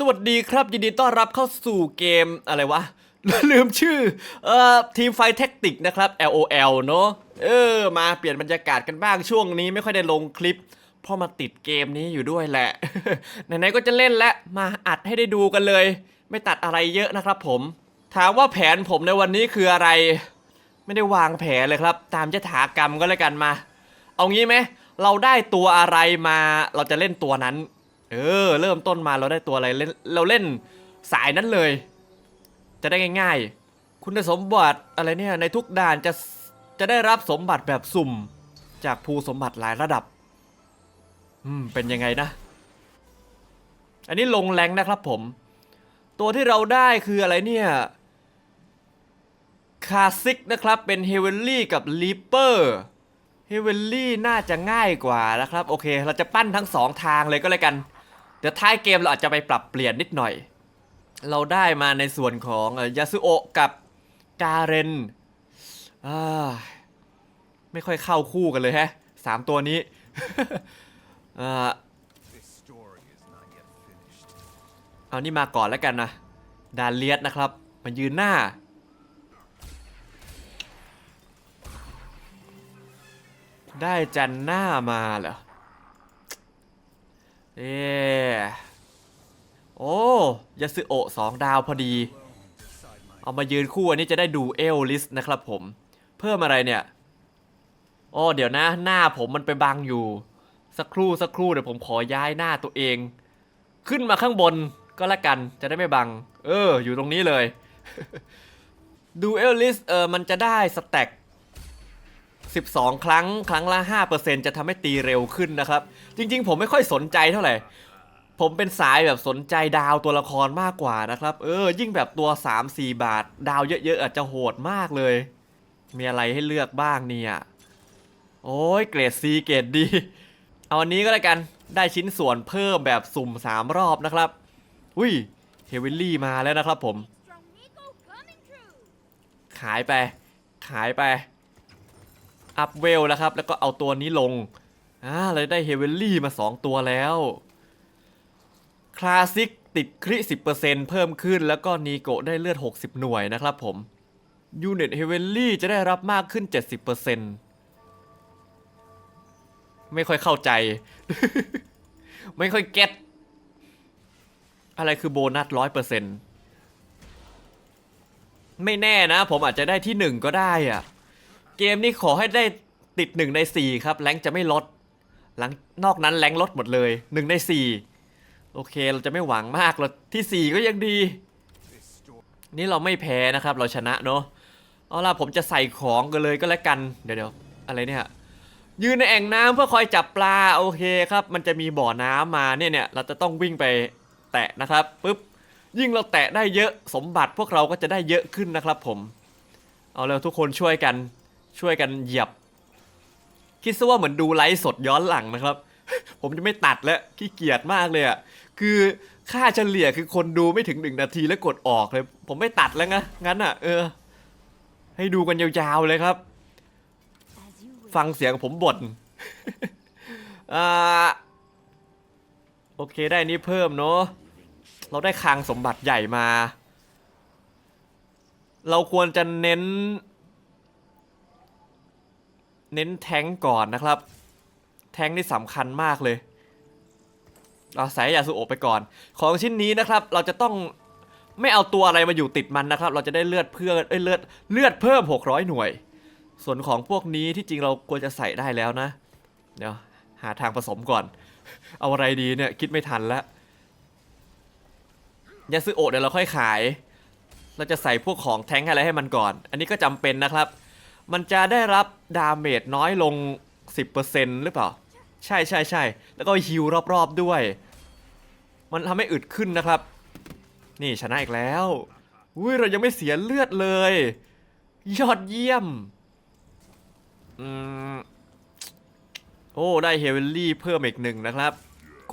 สวัสดีครับ ยินดีต้อนรับเข้าสู่เกมอะไรวะ ลืมชื่อเอ่อทีมไฟแท็กติกนะครับ LOL เนอะเออ มาเปลี่ยนบรรยากาศกันบ้างช่วงนี้ไม่ค่อยได้ลงคลิปเพราะมาติดเกมนี้อยู่ด้วยแหละ ไหนๆก็จะเล่นแล้วมาอัดให้ได้ดูกันเลย ไม่ตัดอะไรเยอะนะครับผม ถามว่าแผนผมในวันนี้คืออะไร ไม่ได้วางแผนเลยครับ ตามยถากรรมก็แล้วกันมา เอางี้ไหมเราได้ตัวอะไรมาเราจะเล่นตัวนั้น เออ เริ่มต้นมาเราได้ตัวอะไรเล่นเราเล่นสายนั้นเลย จะได้ง่ายๆ คุณสมบัติอะไรเนี่ยในทุกด่านจะจะได้รับสมบัติแบบสุ่ม จากภูสมบัติหลายระดับ อืม เป็นยังไงนะ อันนี้ลงแรงนะครับผม ตัวที่เราได้คืออะไรเนี่ยคาซิกนะครับ เป็นเฮเวนลี่กับลีเปอร์เฮเวนลี่น่าจะง่ายกว่านะครับ โอเค เราจะปั้นทั้งสองทางเลยก็แล้วกัน ดี๋ยวท้ายเกมเราอาจจะไปปรับเปลี่ยนนิดหน่อย เราได้มาในส่วนของยาสุโอะกับกาเรนไม่ค่อยเข้าคู่กันเลยแฮะสามตัวนี้เอานี่มาก่อนแล้วกันนะดานเลียสนะครับ มันยืนหน้า ได้จันหน้ามาเหรอ เอโอ้ยาสึโอะสองดาวพอดี เอามายืนคู่อันนี้จะได้ดูเอลลิสนะครับผม เพิ่มอะไรเนี่ยโอ้เดี๋ยวนะหน้าผมมันไปบังอยู่ สักครู่สักครู่เดี๋ยวผมขอย้ายหน้าตัวเอง ขึ้นมาข้างบนก็แล้วกันจะได้ไม่บัง เออ อยู่ตรงนี้เลยดูเอลลิสเออมันจะได้สแต็ก 12 ครั้งครั้งละ 5%จะทำให้ตีเร็วขึ้นนะครับ จริงๆ ผมไม่ค่อยสนใจเท่าไหร่ ผมเป็นสายแบบสนใจดาวตัวละครมากกว่านะครับ เออ ยิ่งแบบตัว 3-4 บาท ดาวเยอะๆอาจจะโหดมากเลย มีอะไรให้เลือกบ้างเนี่ย โอ้ยเกรด C เกรดดี เอาอันนี้ก็แล้วกันได้ชิ้นส่วนเพิ่มแบบสุ่ม 3 รอบนะครับ อุ้ยเฮวิลลี่มาแล้วนะครับผม ขายไป ขายไป อัพเวลแล้วครับ แล้วก็เอาตัวนี้ลงอ่าเราได้เฮเวลลี่มา 2 ตัวแล้วคลาสสิกติดคริ10%เพิ่มขึ้น แล้วก็นีโกะได้เลือด 60 หน่วยนะครับผมยูนิตเฮเวลลี่จะได้รับมากขึ้น 70%ไม่ค่อยเข้าใจ ไม่ค่อยเก็ตอะไรคือโบนัส100%ไม่แน่นะ ผมอาจจะได้ที่หนึ่งก็ได้อะ เกมนี้ขอให้ได้ติดหนึ่งในสี่ครับ แรงจะไม่ลด หลังนอกนั้นแรงลดหมดเลยหนึ่งในสี่โอเคเราจะไม่หวังมากเราที่สี่ก็ยังดี นี่เราไม่แพ้นะครับ เราชนะเนาะเอาล่ะผมจะใส่ของกันเลยก็แล้วกัน เดี๋ยวเดี๋ยวอะไรเนี่ยยืนในแอ่งน้ำเพื่อคอยจับปลาโอเคครับ มันจะมีบ่อน้ำมาเนี่ยเนี่ยเราจะต้องวิ่งไปแตะนะครับปุ๊บยิ่งเราแตะได้เยอะสมบัติพวกเราก็จะได้เยอะขึ้นนะครับผม เอาเลยทุกคนช่วยกัน ช่วยกันเหยียบ คิดซะว่าเหมือนดูไลฟ์สดย้อนหลังนะครับ ผมจะไม่ตัดแล้วขี้เกียจมากเลยอะ่ะคือค่าเฉลี่ยคือคนดูไม่ถึงหนึ่งนาทีแล้วกดออกเลย ผมไม่ตัดแล้วนะงั้นอะ เออ ให้ดูกันยาวๆเลยครับ ฟังเสียงผมบ่นอ่าโอเคได้นี้เพิ่มเนาะเราได้คลังสมบัติใหญ่มา เราควรจะเน้น เน้นแทงก่อนนะครับ แทงนี่สำคัญมากเลย เราใส่ยาสูโอไปก่อน ของชิ้นนี้นะครับ เราจะต้องไม่เอาตัวอะไรมาอยู่ติดมันนะครับ เราจะได้เลือดเพื่อเอ้ยเลือดเลือดเพิ่ม 600 หน่วย ส่วนของพวกนี้ที่จริงเราควรจะใส่ได้แล้วนะ เดี๋ยวหาทางผสมก่อน เอาอะไรดีเนี่ยคิดไม่ทันแล้วยาซึโอะเดี๋ยวเราค่อยขาย เราจะใส่พวกของแท้งอะไรให้มันก่อน อันนี้ก็จำเป็นนะครับ มันจะได้รับดาเมจน้อยลง 10%หรือเปล่า ใช่ใช่ใช่แล้วก็ฮิวรอบๆด้วย มันทำให้อึดขึ้นนะครับ นี่ชนะอีกแล้วอุ้ยเรายังไม่เสียเลือดเลย ยอดเยี่ยมอืมโอ้ ได้เฮเวลลี่เพิ่มอีกหนึ่งนะครับ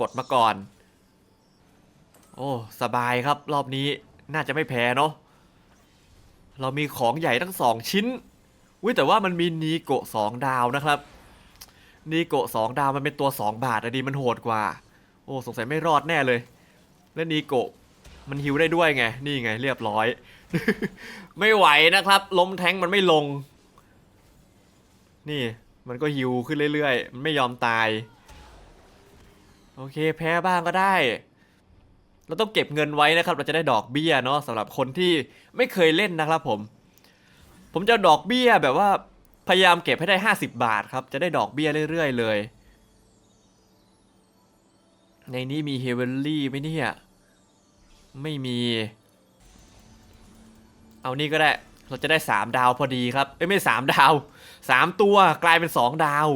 กดมาก่อน โอ้ สบายครับรอบนี้น่าจะไม่แพ้เนาะเรามีของใหญ่ทั้งสองชิ้น อุ้ยแต่ว่ามันมีนีโกะสองดาวนะครับ นีโกะสองดาวมันเป็นตัวสองบาทอะดีมันโหดกว่า โอ้สงสัยไม่รอดแน่เลย และนีโกะมันฮิวได้ด้วยไง นี่ไงเรียบร้อย ไม่ไหวนะครับ ล้มแท้งมันไม่ลง นี่มันก็ฮิวขึ้นเรื่อยๆ มันไม่ยอมตาย โอเคแพ้บ้างก็ได้ เราต้องเก็บเงินไว้นะครับ เราจะได้ดอกเบี้ยเนาะสำหรับคนที่ไม่เคยเล่นนะครับผม ผมจะดอกเบี้ยแบบว่าพยายามเก็บให้ได้ 50 บาทครับ จะได้ดอกเบี้ยเรื่อยๆเลย ในนี้มีเฮเวลลี่ไหมเนี่ย ไม่มี เอานี่ก็ได้ เราจะได้ 3 ดาวพอดีครับ เอ้ยไม่สามดาว 3 ตัวกลายเป็น 2 ดาว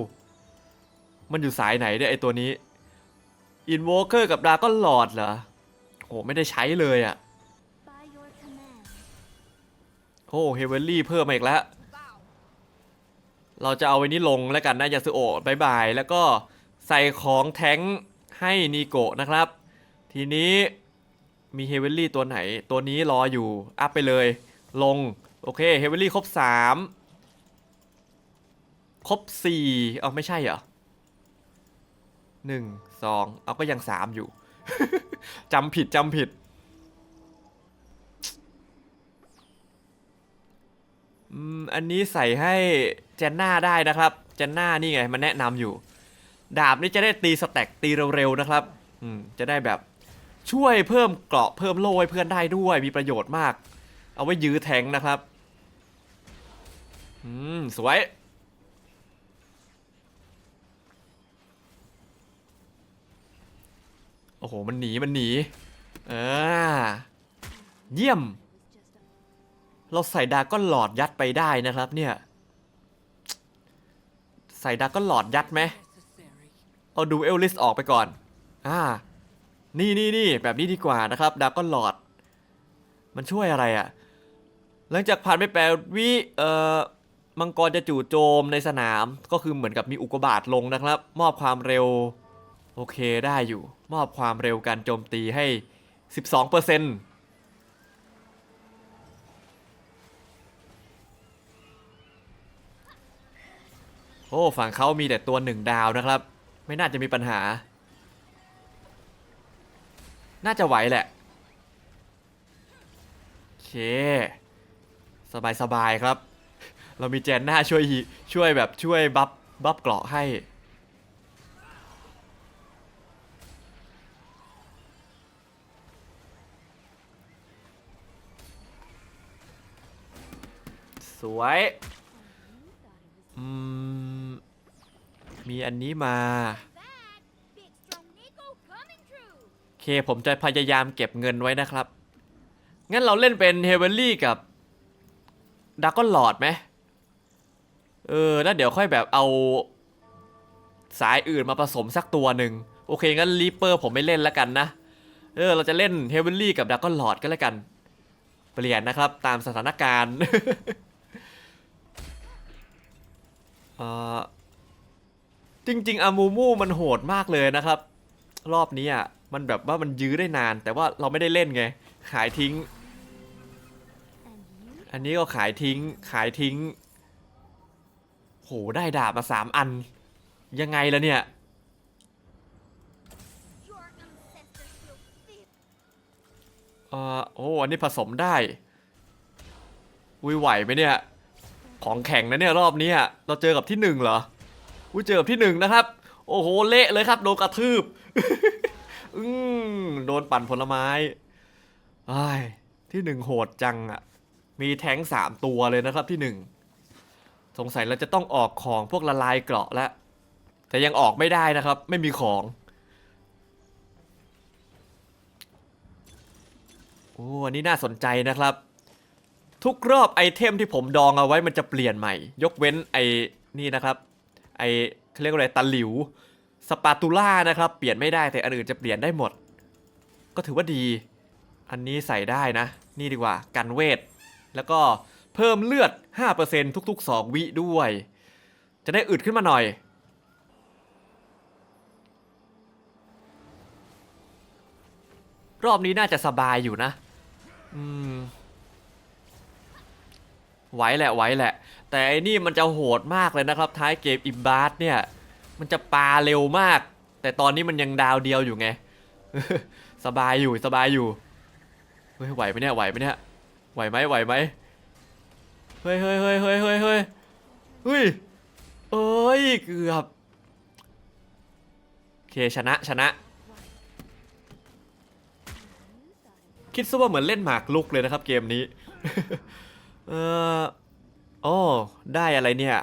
มันอยู่สายไหนเนี่ยไอตัวนี้อินโวเกอร์กับดาก็หลอดเหรอโหไม่ได้ใช้เลยอะ่ะ โอ้เฮเวลลี่เพิ่มมาอีกแล้ว เราจะเอาไว้นี้ลงแล้วกันนะยาสุโอะบายบาย แล้วก็ใส่ของแท้งให้นีโกะนะครับ ทีนี้มีเฮเวลลี่ตัวไหน ตัวนี้รออยู่ อัพไปเลย ลง โอเคเฮเวลลี่ครบ 3 ครบ 4 เอาไม่ใช่เหรอหนึ่งสองเอาก็ยัง3อยู่ จำผิดจำผิด อืมอันนี้ใส่ให้เจนน่าได้นะครับ เจนน่านี่ไงมันแนะนำอยู่ ดาบนี่จะได้ตีสแต็กตีเร็วๆนะครับอืมจะได้แบบช่วยเพิ่มเกราะเพิ่มโล่ให้เพื่อนได้ด้วยมีประโยชน์มาก เอาไว้ยื้อแทงนะครับอืมสวยโอ้โห มันหนี มันหนี เออ เยี่ยม เราใส่ดาก้อนหลอดยัดไปได้นะครับเนี่ย ใส่ดาก้อนหลอดยัดไหมเอาดูเอลลิสออกไปก่อน อ่า นี่นี่นี่แบบนี้ดีกว่านะครับ ดาก้อนหลอด มันช่วยอะไรอะ่ะ หลังจากผ่านไปแปดวิเอ่อมังกรจะจู่โจมในสนามก็คือเหมือนกับมีอุกบาตลงนะครับ มอบความเร็ว โอเคได้อยู่ มอบความเร็วการโจมตีให้ 12%เปอร์เซ็นต์ โอ้ฝั่งเขามีแต่ตัวหนึ่งดาวนะครับ ไม่น่าจะมีปัญหา น่าจะไหวแหละโอเค สบายสบายครับ เรามีแจนหน้าช่วยช่วยแบบช่วยบัฟบัฟเกราะให้สวย อืม มีอันนี้มาโอเคผมจะพยายามเก็บเงินไว้นะครับ งั้นเราเล่นเป็นเฮเวลลี่กับดากอนหลอดไหมเออ แล้วเดี๋ยวค่อยแบบเอา สายอื่นมาผสมสักตัวหนึ่งโอเค งั้นรีเปอร์ผมไม่เล่นแล้วกันนะ เออ เราจะเล่นเฮเวลลี่กับดากอนหลอดก็แล้วกัน เปลี่ยนนะครับตามสถานการณ์ เอ่อ จริง ๆอามูมูมันโหดมากเลยนะครับ รอบนี้อะมันแบบว่ามันยื้อได้นาน แต่ว่าเราไม่ได้เล่นไง ขายทิ้ง อันนี้ก็ขายทิ้ง ขายทิ้ง โหได้ดาบมาสามอัน ยังไงล่ะเนี่ย เอ่อโอ้อันนี้ผสมได้อุ้ยไหวไหมเนี่ย ของแข็งนะเนี่ยรอบนี้อะเราเจอกับที่หนึ่งเหรอ อุ้ยเจอบที่หนึ่งนะครับ โอ้โหเละเลยครับโดนกระทืบ อืมโดนปั่นผลไม้ไอ้ที่หนึ่งโหดจังอะมีแท้งสามตัวเลยนะครับที่หนึ่งสงสัยเราจะต้องออกของพวกละลายเกราะแล้วแต่ยังออกไม่ได้นะครับ ไม่มีของ โอ้อันนี้น่าสนใจนะครับ ทุกรอบไอเทมที่ผมดองเอาไว้มันจะเปลี่ยนใหม่ ยกเว้นไอนี่นะครับ ไอเขาเรียกว่าอะไรตะหลิวสปาตูล่านะครับเปลี่ยนไม่ได้แต่อันอื่นจะเปลี่ยนได้หมด ก็ถือว่าดี อันนี้ใส่ได้นะ นี่ดีกว่ากันเวท แล้วก็เพิ่มเลือด 5%ทุก ๆ 2 วิด้วย จะได้อึดขึ้นมาหน่อย รอบนี้น่าจะสบายอยู่นะ อืมไหวแหละไหวแหละ แต่ไอ้นี่มันจะโหดมากเลยนะครับท้ายเกมอิมบาร์เนี่ย มันจะปาเร็วมาก แต่ตอนนี้มันยังดาวเดียวอยู่ไง สบายอยู่สบายอยู่เฮ้ยไหวไหมเนี่ยไหวไหมเนี่ยไหวไหมไหวไหมเฮ้ยเฮ้ยเฮ้ยเฮ้ยเฮ้ยเฮ้ยเฮ้ยเอ้ยเกือบโอเคชนะชนะ คิดซะว่าเหมือนเล่นหมากลุกเลยนะครับเกมนี้ เออ โอ้ ได้อะไรเนี่ย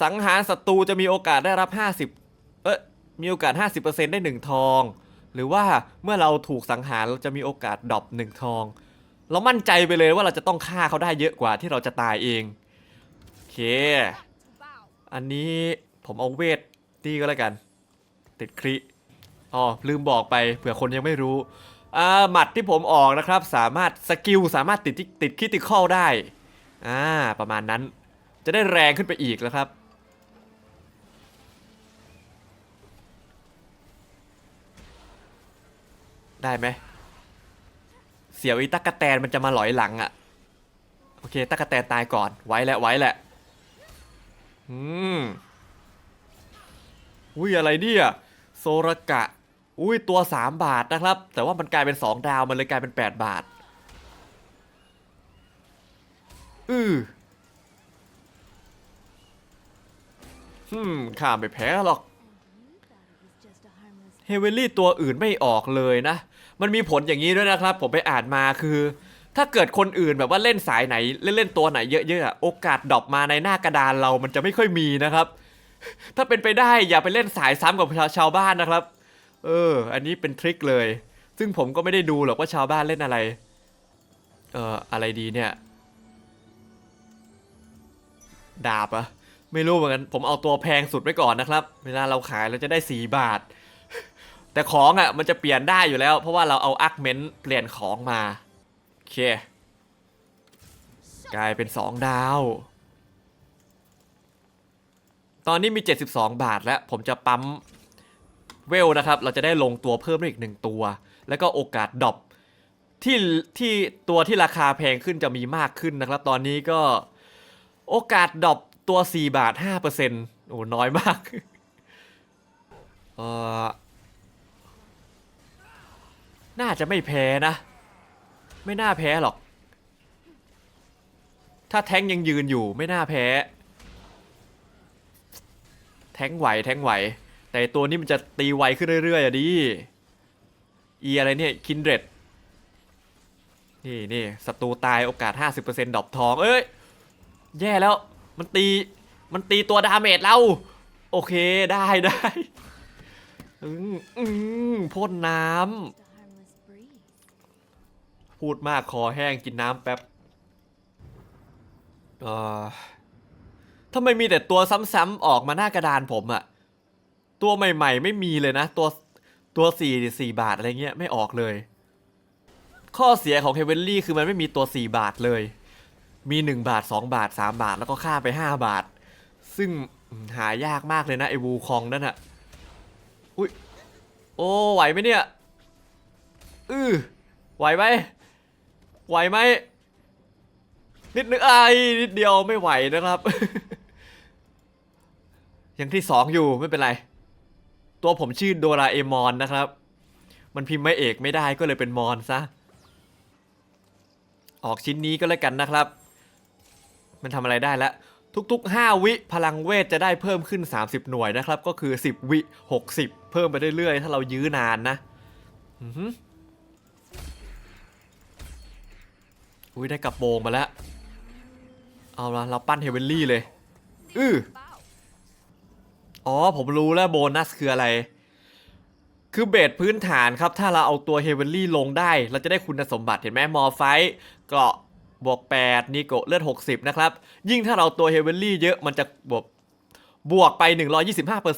สังหารศัตรูจะมีโอกาสได้รับ 50 เอ๊ะมีโอกาส 50%ได้ 1 ทอง หรือว่าเมื่อเราถูกสังหารเราจะมีโอกาสดรอป1ทอง เรามั่นใจไปเลยว่าเราจะต้องฆ่าเขาได้เยอะกว่าที่เราจะตายเองโอเค อันนี้ผมเอาเวทตีก็แล้วกัน ติดคริอ๋อลืมบอกไปเผื่อคนยังไม่รู้อ่าหมัดที่ผมออกนะครับ สามารถสกิลสามารถติดที่ติดคริติคอลได้ อ่าประมาณนั้นจะได้แรงขึ้นไปอีกแล้วครับ ได้ไหมเสียวอีตักกะแตนมันจะมาหลอยหลังอะ่ะ โอเคตักกะแตนตายก่อนไว้แหละไว้แหละอืมอุ้ยอะไรเนี่ยโซรกะ อุ้ยตัว 3 บาทนะครับ แต่ว่ามันกลายเป็น 2 ดาวมันเลยกลายเป็น 8 บาท อือฮึมข้าไมไปแพ้หรอก เฮเวลลี่ตัวอื่นไม่ออกเลยนะ มันมีผลอย่างนี้ด้วยนะครับ ผมไปอ่านมาคือ ถ้าเกิดคนอื่นแบบว่าเล่นสายไหน เล่นเล่นตัวไหนเยอะๆโอกาสดรอปมาในหน้ากระดานเรามันจะไม่ค่อยมีนะครับ ถ้าเป็นไปได้อย่าไปเล่นสายซ้ำกับชาวบ้านนะครับ เออ อันนี้เป็นทริคเลย ซึ่งผมก็ไม่ได้ดูหรอกว่าชาวบ้านเล่นอะไร เอออะไรดีเนี่ย ดาบอะไม่รู้เหมือนกันผมเอาตัวแพงสุดไว้ก่อนนะครับ เวลาเราขายเราจะได้สีบาท แต่ของอะมันจะเปลี่ยนได้อยู่แล้ว เพราะว่าเราเอาอาร์คเมนต์เปลี่ยนของมาโอเค กลายเป็น 2 ดาว ตอนนี้มี 72 บาทแล้ว ผมจะปั๊มเวลนะครับ เราจะได้ลงตัวเพิ่มได้อีกหนึ่งตัว แล้วก็โอกาสดรอปที่ที่ตัวที่ราคาแพงขึ้นจะมีมากขึ้นนะครับ ตอนนี้ก็ โอกาสดรอปตัว 4 บาท 5%โอ้น้อยมาก เออน่าจะไม่แพ้นะ ไม่น่าแพ้หรอก ถ้าแท้งยังยืนอยู่ไม่น่าแพ้ แท้งไหวแท้งไหว แต่ตัวนี้มันจะตีไวขึ้นเรื่อยๆอะดิอีอะไรเนี่ยคินเดรดนี่นี่ศัตรูตายโอกาส 50%ดรอปทอง เอ้ย แย่แล้ว มันตี มันตีตัวดาเมจเรา โอเค ได้ได้อืมอืมพ่นน้ำ พูดมากคอแห้งกินน้ำแป๊บเอ่อทำไมมีแต่ตัวซ้ำๆออกมาหน้ากระดานผมอะตัวใหม่ ๆ ไม่มีเลยนะ ตัวตัวสี่สี่บาทอะไรเงี้ยไม่ออกเลย ข้อเสียของเฮเวนลี่คือมันไม่มีตัว4บาทเลย มี 1 บาท 2 บาท 3 บาทแล้วก็ค่าไป 5 บาท ซึ่งหายากมากเลยนะไอวูคองนั่นอะอุ้ยโอ้ไหวไหมเนี่ยอือไหวไหมไหวไหมนิดนึงไอ้นิดเดียวไม่ไหวนะครับย่างที่สองอยู่ไม่เป็นไร ตัวผมชื่อโดราเอมอนนะครับ มันพิมพ์ไม่เอกไม่ได้ก็เลยเป็นมอนซะออกชิ้นนี้ก็แล้วกันนะครับ มันทำอะไรได้แล้วทุก ๆ 5 วิพลังเวทจะได้เพิ่มขึ้น 30 หน่วยนะครับ ก็คือ 10 วิ 60 เพิ่มไปเรื่อยๆ ถ้าเรายื้อนานนะอือฮึอุ้ยได้กระโปรงมาแล้ว เอาละเราปั้นเฮเวนลี่เลย อืออ๋อ ผมรู้แล้วโบนัสคืออะไร คือเบสพื้นฐานครับ ถ้าเราเอาตัวเฮเวนลี่ลงได้ เราจะได้คุณสมบัติเห็นไหมมอไฟท์เกราะ บวก8นิโกเลือด 60 นะครับ ยิ่งถ้าเราตัวเฮเวนลี่เยอะมันจะบวกบวกไป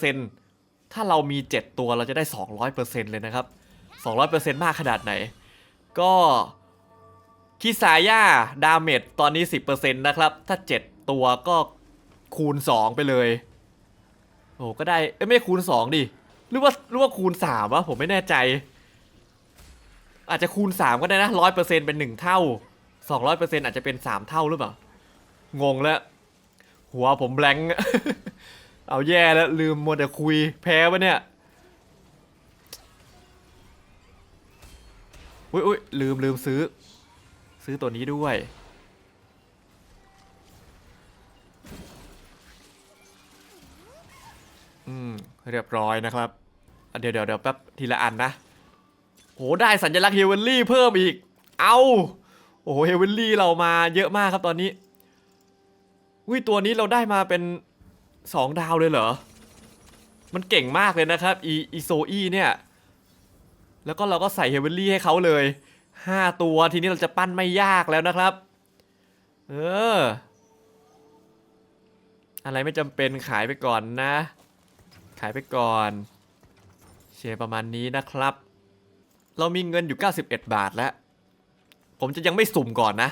125%ถ้าเรามี 7 ตัวเราจะได้ 200%เลยนะครับ 200%มากขนาดไหน ก็คิสาย่าดาเมจตอนนี้ 10%นะครับ ถ้า 7 ตัวก็คูณ 2 ไปเลย โอ้ก็ได้เอ้ไม่คูณ 2 ดิ หรือว่าหรือว่าคูณ 3วะผมไม่แน่ใจ อาจจะคูณ 3 ก็ได้นะ 100%เป็น 1 เท่า 200%อาจจะเป็น 3 เท่าหรือเปล่า งงแล้ว หัวผมแบงค์ เอาแย่แล้ว ลืมมัวแต่คุยแพ้ปะเนี่ย อุ้ยอุ้ยลืมลืมซื้อ ซื้อตัวนี้ด้วย อืม เรียบร้อยนะครับ เดี๋ยวเดี๋ยวเดี๋ยวแป๊บทีละอันนะโหได้สัญลักษณ์เฮเวนลี่เพิ่มอีก เอา โอ้โหเฮเวนลี่เรามาเยอะมากครับตอนนี้วิตัวนี้เราได้มาเป็นสองดาวเลยเหรอ มันเก่งมากเลยนะครับอีอีโซอีเนี่ย แล้วก็เราก็ใส่เฮเวนลี่ให้เขาเลย5ตัวทีนี้เราจะปั้นไม่ยากแล้วนะครับ เออ อะไรไม่จำเป็นขายไปก่อนนะ ขายไปก่อน เชียประมาณนี้นะครับ เรามีเงินอยู่ 91 บาทแล้ว ผมจะยังไม่สุ่มก่อนนะ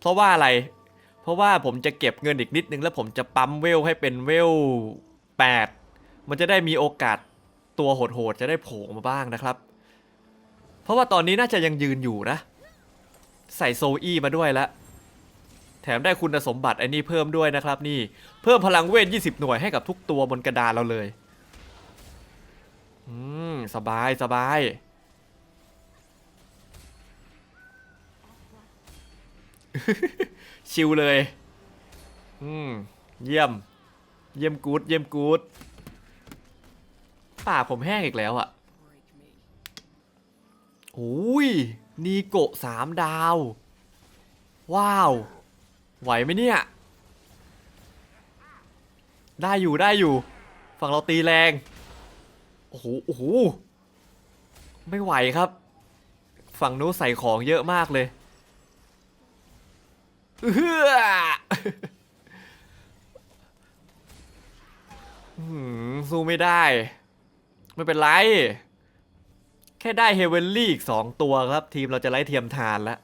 เพราะว่าอะไร เพราะว่าผมจะเก็บเงินอีกนิดนึงแล้วผมจะปั๊มเวลให้เป็นเวล 8 มันจะได้มีโอกาสตัวโหดๆจะได้โผล่มาบ้างนะครับ เพราะว่าตอนนี้น่าจะยังยืนอยู่นะ ใส่โซอี้มาด้วยแล้วแถมได้คุณสมบัติไอ้นี่เพิ่มด้วยนะครับ นี่เพิ่มพลังเวท 20 หน่วยให้กับทุกตัวบนกระดานเราเลย อืม สบายสบาย ชิลเลย อืม เยี่ยม เยี่ยมกู๊ด เยี่ยมกู๊ดปากผมแห้งอีกแล้วอะ่ะโอ้ย นีโกะสามดาว ว้าว ไหวไหมเนี่ย ได้อยู่ได้อยู่ ฝั่งเราตีแรง โอ้โห โอ้โห ไม่ไหวครับ ฝั่งนู้นใส่ของเยอะมากเลย เฮือสู้ไม่ได้ ไม่เป็นไร แค่ได้เฮเวนลี่อีกสองตัวครับ ทีมเราจะไล่เทียมทานแล้ว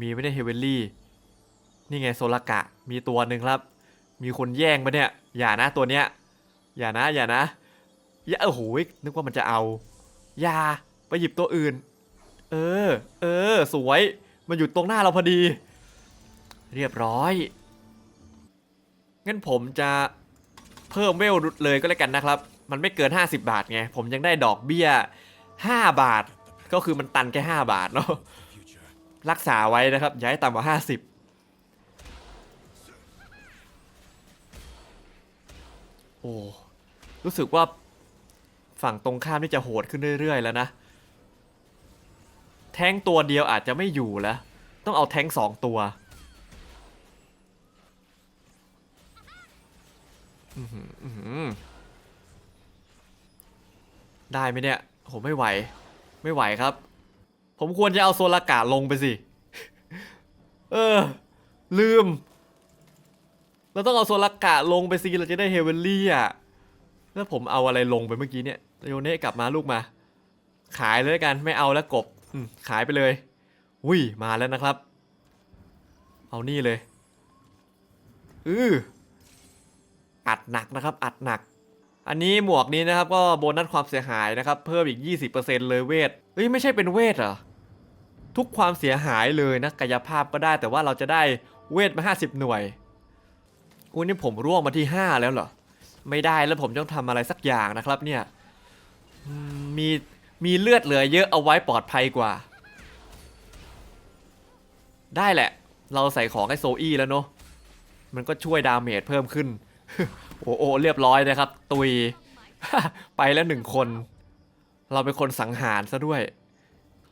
มีไม่ได้เฮเวนลี่ นี่ไงโซลกะ มีตัวหนึ่งครับ มีคนแย่งมาเนี่ย อย่านะตัวเนี้ย อย่านะ อย่านะ อย่าโอ้โหนึกว่ามันจะเอา อย่า ไปหยิบตัวอื่น เออ เออ สวย มันอยู่ตรงหน้าเราพอดี เรียบร้อย งั้นผมจะเพิ่มเวลเลยก็แล้วกันนะครับ มันไม่เกิน 50 บาทไง ผมยังได้ดอกเบี้ย 5 บาท ก็คือมันตันแค่ 5 บาทเนาะ รักษาไว้นะครับ อย่าให้ต่ำกว่า 50โอ้ รู้สึกว่าฝั่งตรงข้ามนี่จะโหดขึ้นเรื่อยๆแล้วนะ แทงตัวเดียวอาจจะไม่อยู่แล้ว ต้องเอาแทงสองตัวได้ไหมเนี่ยโหไม่ไหว ไม่ไหวครับ ผมควรจะเอาโซลากาลงไปสิ เออ ลืม เราต้องเอาโซลากะลงไปสิเราจะได้เฮเวนลี่อะ แล้วผมเอาอะไรลงไปเมื่อกี้เนี่ยโยเน่กลับมาลูกมา ขายเลยกันไม่เอาแล้วกบ ขายไปเลยอุ้ยมาแล้วนะครับ เอานี่เลยอืออัดหนักนะครับ อัดหนัก อันนี้หมวกนี้นะครับ ก็โบนัสความเสียหายนะครับ เพิ่มอีก 20%เลยเวทเอ้ยไม่ใช่เป็นเวทเหรอทุกความเสียหายเลยนะกายภาพก็ได้แต่ว่าเราจะได้เวทมา 50 หน่วยอุ้ยนี่ผมร่วงมาที่ 5 แล้วเหรอไม่ได้แล้วผมต้องทำอะไรสักอย่างนะครับเนี่ยอืม มีเลือดเหลือเยอะเอาไว้ปลอดภัยกว่า ได้แหละ เราใส่ของให้โซอี้แล้วเนาะมันก็ช่วยดาเมจเพิ่มขึ้น โอ้โอเรียบร้อยนะครับ ตุย ไปแล้วหนึ่งคน เราเป็นคนสังหารซะด้วย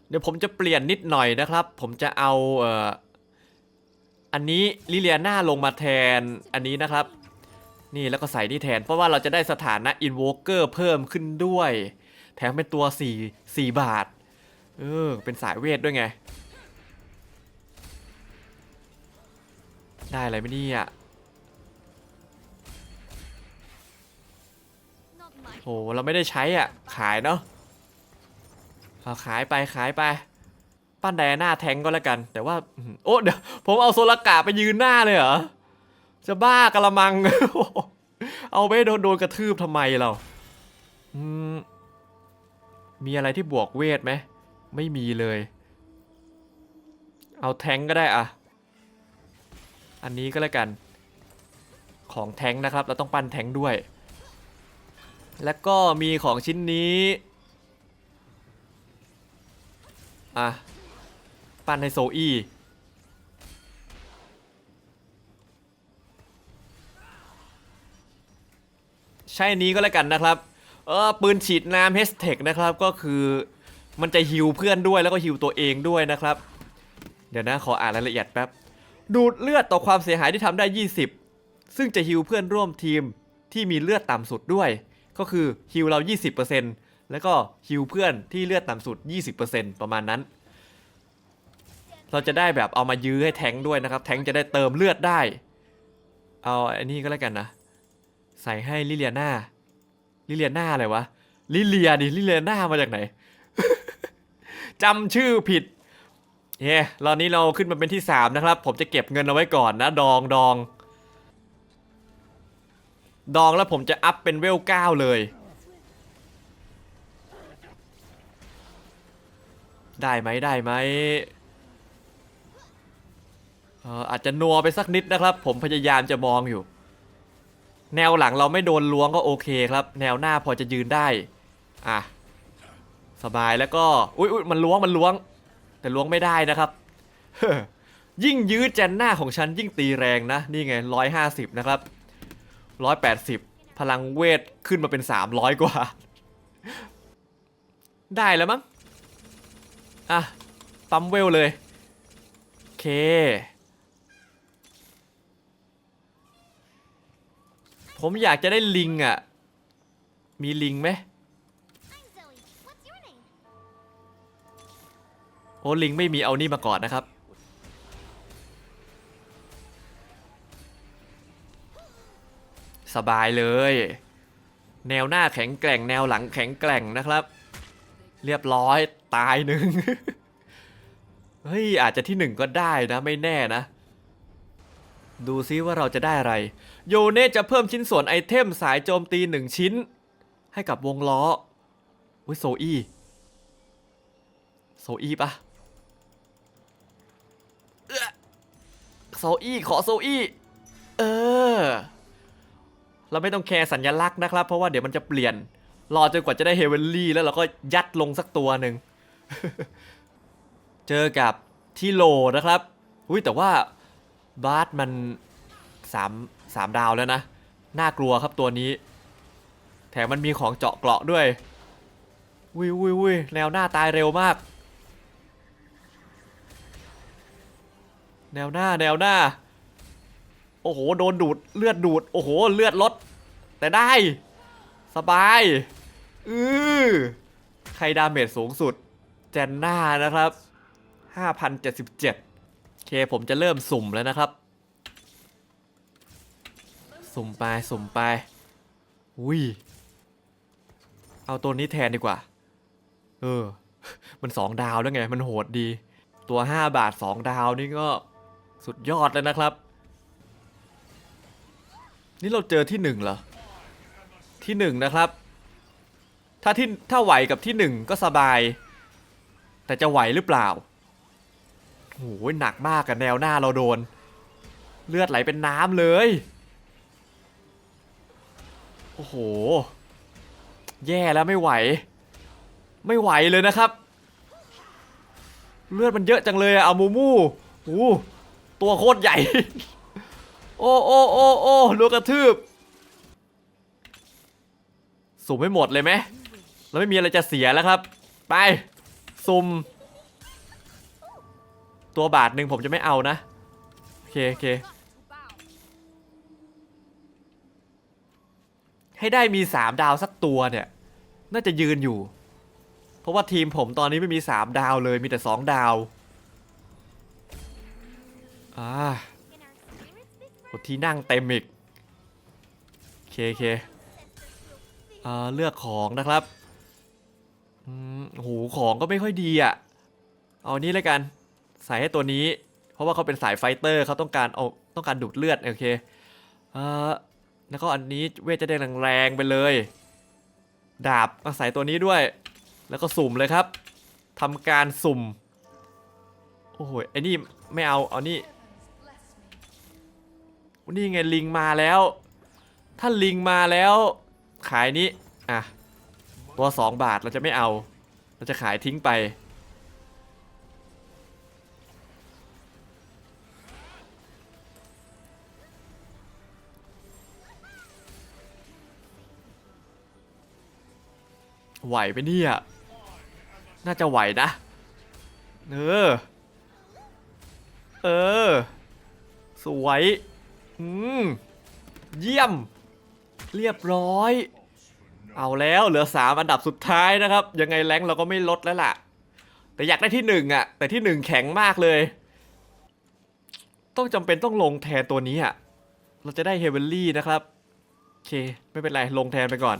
เดี๋ยวผมจะเปลี่ยนนิดหน่อยนะครับ ผมจะเอาเอ่ออันนี้ลิเลียนาลงมาแทนอันนี้นะครับ นี่แล้วก็ใส่นี่แทนเพราะว่าเราจะได้สถานะอินโวเกอร์เพิ่มขึ้นด้วย แถมเป็นตัว 4 4 บาท เออ เป็นสายเวทด้วยไง ได้อะไรไม่นี่อะโห เราไม่ได้ใช้อะ ขายเนาะเอาขายไปขายไป ปั้นไดอาน่าแทงก็แล้วกัน แต่ว่า โอ้เดี๋ยว ผมเอาโซลากาไปยืนหน้าเลยเหรอ จะบ้ากะละมัง เอาไปโดนโดนกระทืบทำไมเรา อืม มีอะไรที่บวกเวทไหม ไม่มีเลย เอาแทงก็ได้อะ อันนี้ก็แล้วกัน ของแทงนะครับ เราต้องปั้นแทงด้วย แล้วก็มีของชิ้นนี้ อะ ปั้นให้โซอี้ใช่นี้ก็แล้วกันนะครับ เออปืนฉีดน้ำเฮสเทคนะครับก็คือมันจะฮิวเพื่อนด้วยแล้วก็ฮิวตัวเองด้วยนะครับ เดี๋ยวนะขออ่านรายละเอียดแป๊บดูดเลือดต่อความเสียหายที่ทำได้ 20 ซึ่งจะฮิวเพื่อนร่วมทีมที่มีเลือดต่ำสุดด้วย ก็คือฮิวเรา 20%แล้วก็ฮิวเพื่อนที่เลือดต่ำสุด 20%ประมาณนั้น เราจะได้แบบเอามายื้อให้แทงด้วยนะครับ แทงจะได้เติมเลือดได้ เอาอันนี้ก็แล้วกันนะ ใส่ให้ลิเลียนา ลิเลียนาอะไรวะ ลิเลียดิลิเลียนามาจากไหน จำชื่อผิดเย้ตอนนี้เราขึ้นมาเป็นที่ 3 นะครับ ผมจะเก็บเงินเอาไว้ก่อนนะ ดองดอง ดองแล้วผมจะอัพเป็นเวล9เลย ได้ไหมได้ไหมอาจจะนัวไปสักนิดนะครับ ผมพยายามจะมองอยู่ แนวหลังเราไม่โดนล้วงก็โอเคครับ แนวหน้าพอจะยืนได้ อะ สบายแล้วก็ อุ้ยอุยมันล้วงมันล้วง แต่ล้วงไม่ได้นะครับ ยิ่งยื้อแจนหน้าของฉันยิ่งตีแรงนะ นี่ไงร้อยห้าสิบนะครับร้อยแปดสิบพลังเวทขึ้นมาเป็นสามร้อยกว่า ได้แล้วมั้ง อะ ปั๊มเวลเลย โอเค ผมอยากจะได้ลิงอะ มีลิงไหมโอ้ลิงไม่มีเอานี่มาก่อนนะครับ สบายเลย แนวหน้าแข็งแกร่งแนวหลังแข็งแกร่งนะครับ เรียบร้อยตายหนึ่งเฮ้ยอาจจะที่หนึ่งก็ได้นะไม่แน่นะ ดูซิว่าเราจะได้อะไร โยเนจะเพิ่มชิ้นส่วนไอเทมสายโจมตีหนึ่งชิ้น ให้กับวงล้ออุ้ยโซอี้โซอี้ปะโซอี้ขอโซอี้เออ เราไม่ต้องแคร์สัญลักษณ์นะครับ เพราะว่าเดี๋ยวมันจะเปลี่ยน รอจนกว่าจะได้เฮเวนลี่แล้วเราก็ยัดลงสักตัวหนึ่ง เจอกับที่โลนะครับ อุ้ยแต่ว่าบาสมันสาม สามดาวแล้วนะ น่ากลัวครับตัวนี้ แถมมันมีของเจาะเกราะด้วยวิววิววิแนวหน้าตายเร็วมาก แนวหน้าแนวหน้า โอ้โห โดนดูดเลือดดูด โอ้โห เลือดลด แต่ได้ สบาย อือใครดาเมจสูงสุด แจนหน้านะครับ 5,077โอเค ผมจะเริ่มสุ่มแล้วนะครับ สุ่มไปสุ่มไปอุ้ยเอาตัวนี้แทนดีกว่า เออ มันสองดาวแล้วไง มันโหดดี ตัว5บาท2ดาวนี่ก็สุดยอดเลยนะครับ นี่เราเจอที่1เหรอ ที่1นะครับ ถ้าที่ถ้าไหวกับที่1ก็สบาย แต่จะไหวหรือเปล่าโอ้ยหนักมากกับแนวหน้าเราโดน เลือดไหลเป็นน้ำเลย โอ้โห แย่แล้วไม่ไหว ไม่ไหวเลยนะครับ เลือดมันเยอะจังเลยอะอามูมูโอ้ตัวโคตรใหญ่ โอ้โอ้โอ้โอ้ลูกกระทืบสุ่มไม่หมดเลยไหมเราไม่มีอะไรจะเสียแล้วครับ ไป สุ่ม ตัวบาทหนึ่งผมจะไม่เอานะ โอเคโอเค ให้ได้มี3ดาวสักตัวเนี่ย น่าจะยืนอยู่ เพราะว่าทีมผมตอนนี้ไม่มี3ดาวเลยมีแต่2ดาวอ่าโหที่นั่งเต็มอีกโอเคโอเคเออเลือกของนะครับอืมโหของก็ไม่ค่อยดีอะ เอานี้แล้วกันใส่ให้ตัวนี้ เพราะว่าเขาเป็นสายไฟเตอร์เขาต้องการเอาต้องการดูดเลือดโอเคเอ่อ แล้วก็อันนี้เวทจะได้แรงๆไปเลย ดาบมาใส่ตัวนี้ด้วย แล้วก็สุ่มเลยครับทำการสุ่ม โอ้โหไอ้นี่ไม่เอาเอานี่นี่ไงลิงมาแล้ว ถ้าลิงมาแล้ว ขายนี้อะตัว2บาทเราจะไม่เอา เราจะขายทิ้งไป ไหวไปเนี่ย น่าจะไหวนะ เออ เออ สวย อืม เยี่ยม เรียบร้อย เอาแล้วเหลือสามอันดับสุดท้ายนะครับ ยังไงแรงเราก็ไม่ลดแล้วล่ะ แต่อยากได้ที่หนึ่งอะแต่ที่หนึ่งแข็งมากเลย ต้องจำเป็นต้องลงแทนตัวนี้อะเราจะได้เฮเวนลี่นะครับ โอเค ไม่เป็นไร ลงแทนไปก่อน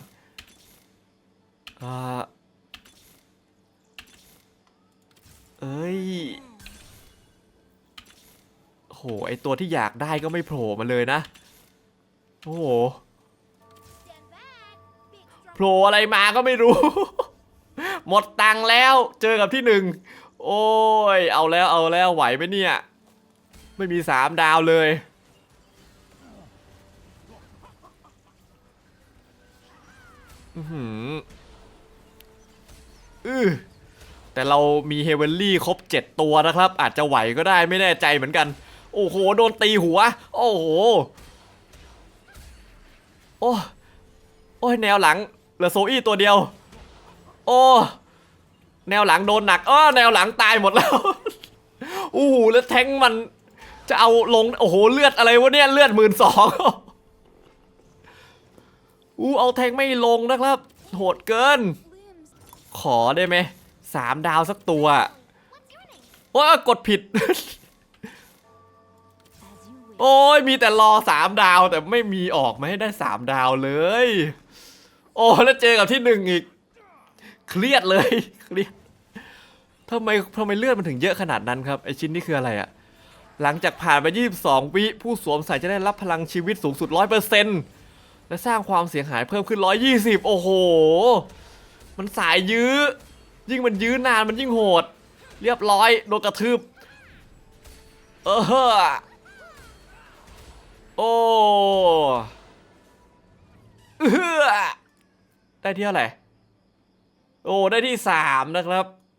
อ่าเอ้ยโหไอตัวที่อยากได้ก็ไม่โผล่มาเลยนะ โอ้โหโผล่อะไรมาก็ไม่รู้ หมดตังค์แล้วเจอกับที่หนึ่งโอ้ย เอาแล้วเอาแล้วไหวไหมเนี่ย ไม่มีสามดาวเลยอือหือ อือแต่เรามีเฮเวนลี่ครบ 7 ตัวนะครับ อาจจะไหวก็ได้ไม่แน่ใจเหมือนกัน โอ้โห โดนตีหัว โอ้โห โอ้โอ้ยแนวหลังเหลือโซอี้ตัวเดียว โอ้แนวหลังโดนหนักอ้อแนวหลังตายหมดแล้วอู้หูแล้วแทงมันจะเอาลง โอ้โห เลือดอะไรวะเนี่ยเลือดหมื่นสองอู้เอาแทงไม่ลงนะครับ โหดเกิน ขอได้ไหมสามดาวสักตัว What's your name? โอ้ยกดผิด As you wish. โอ้ยมีแต่รอสามดาวแต่ไม่มีออกมาให้ได้สามดาวเลย โอ้แล้วเจอกับที่หนึ่งอีก เครียดเลยเครียดทำไมทำไมเลือดมันถึงเยอะขนาดนั้นครับไอชิ้นนี้คืออะไรอะหลังจากผ่านไป 22 วิ ผู้สวมใส่จะได้รับพลังชีวิตสูงสุด 100%และสร้างความเสียหายเพิ่มขึ้น 120 โอ้โห มันสายยื้อ ยิ่งมันยื้อนานมันยิ่งโหด เรียบร้อยโดนกระทืบ เออโอ้เฮ้อได้ที่เท่าไหร่โอ้ได้ที่สามนะครับ